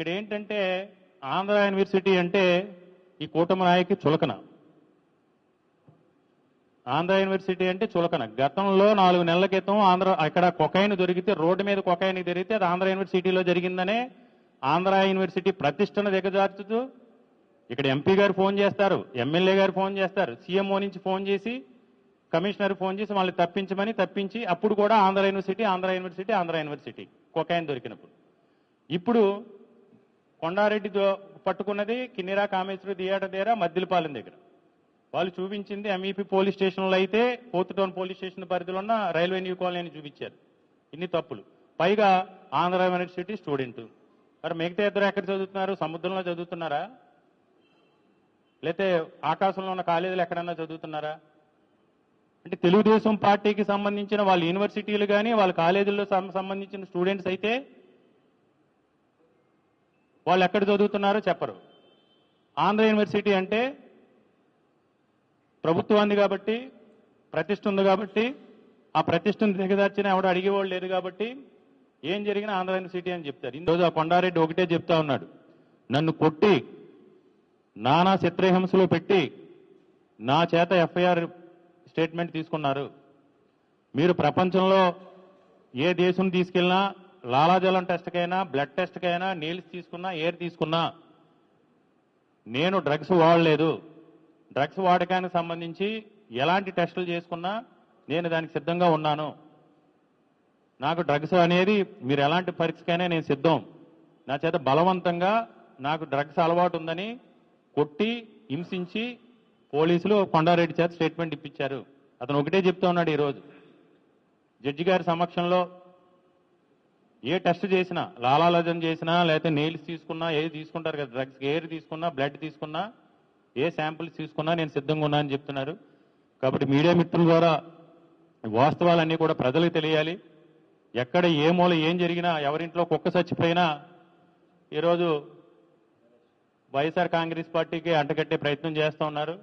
ఇక్కడ ఏంటంటే ఆంధ్ర యూనివర్సిటీ అంటే ఈ కూటమి నాయకి చులకన. ఆంధ్ర యూనివర్సిటీ అంటే చులకన. గతంలో నాలుగు నెలల క్రితం ఆంధ్ర అక్కడ కొకైన్ దొరికితే రోడ్డు మీద కొకైన్ దొరికితే అది ఆంధ్ర యూనివర్సిటీలో జరిగిందనే ఆంధ్ర యూనివర్సిటీ ప్రతిష్టను దిగజార్చుతూ ఇక్కడ ఎంపీ గారు ఫోన్ చేస్తారు ఎమ్మెల్యే గారు ఫోన్ చేస్తారు సీఎంఓ నుంచి ఫోన్ చేసి కమిషనర్ ఫోన్ చేసి వాళ్ళని తప్పించమని తప్పించి అప్పుడు కూడా Andhra university Andhra university Andhra university cocaine దొరికినప్పుడు. ఇప్పుడు కొండారెడ్డి పట్టుకున్నది కిన్నిరా కామేశ్వరి థియేటర్ దగ్గర మద్దిలపాలెం దగ్గర. వాళ్ళు చూపించింది ఎంఈపీ పోలీస్ స్టేషన్లో అయితే ఫోర్త్ టౌన్ పోలీస్ స్టేషన్ పరిధిలో ఉన్న రైల్వే న్యూ కాలనీ చూపించారు. ఇన్ని తప్పులు. పైగా ఆంధ్ర యూనివర్సిటీ స్టూడెంట్. మరి మిగతా ఇద్దరు ఎక్కడ చదువుతున్నారు? సముద్రంలో చదువుతున్నారా? లేతే ఆకాశంలో ఉన్న కాలేజీలు ఎక్కడన్నా చదువుతున్నారా? అంటే తెలుగుదేశం పార్టీకి సంబంధించిన వాళ్ళ యూనివర్సిటీలు కానీ వాళ్ళ కాలేజీల్లో సం- సంబంధించిన స్టూడెంట్స్ అయితే వాళ్ళు ఎక్కడ చదువుతున్నారో చెప్పరు. ఆంధ్ర యూనివర్సిటీ అంటే ప్రభుత్వం ఉంది కాబట్టి ప్రతిష్ట ఉంది కాబట్టి ఆ ప్రతిష్టను దిగదార్చిన ఎవడు అడిగేవాళ్ళు లేరు కాబట్టి ఏం జరిగినా ఆంధ్ర యూనివర్సిటీ అని చెప్తారు. ఈరోజు ఆ కొండారెడ్డి ఒకటే చెప్తా ఉన్నాడు. నన్ను కొట్టి నానా చిత్రహింసలో పెట్టి నా చేత ఎఫ్ఐఆర్ స్టేట్మెంట్ తీసుకున్నారు. మీరు ప్రపంచంలో ఏ దేశం తీసుకెళ్ళినా లాలాజలం టెస్ట్కైనా బ్లడ్ టెస్ట్కైనా నీల్స్ తీసుకున్నా ఎయిర్ తీసుకున్నా నేను డ్రగ్స్ వాడలేదు. డ్రగ్స్ వాడకానికి సంబంధించి ఎలాంటి టెస్టులు చేసుకున్నా నేను దానికి సిద్ధంగా ఉన్నాను. నాకు డ్రగ్స్ అనేది మీరు ఎలాంటి పరీక్షకైనా నేను సిద్ధం. నా చేత బలవంతంగా నాకు డ్రగ్స్ అలవాటు ఉందని కొట్టి హింసించి పోలీసులు కొండారెడ్డి చేత స్టేట్మెంట్ ఇప్పించారు. అతను ఒకటే చెప్తా ఉన్నాడు ఈరోజు. జడ్జి గారి సమక్షంలో ఏ టెస్ట్ చేసినా లాలాలజన్ చేసినా లేకపోతే నెయిల్స్ తీసుకున్నా ఏది తీసుకుంటారు కదా డ్రగ్స్ ఏది తీసుకున్నా బ్లడ్ తీసుకున్నా ఏ శాంపిల్స్ తీసుకున్నా నేను సిద్ధంగా ఉన్నా అని చెప్తున్నారు. కాబట్టి మీడియా మిత్రుల ద్వారా వాస్తవాలన్నీ కూడా ప్రజలకు తెలియాలి. ఎక్కడ ఏ మూల ఏం జరిగినా ఎవరింట్లో కుక్క చచ్చిపోయినా ఈరోజు వైఎస్ఆర్ కాంగ్రెస్ పార్టీకి అంటగట్టే ప్రయత్నం చేస్తూ ఉన్నారు.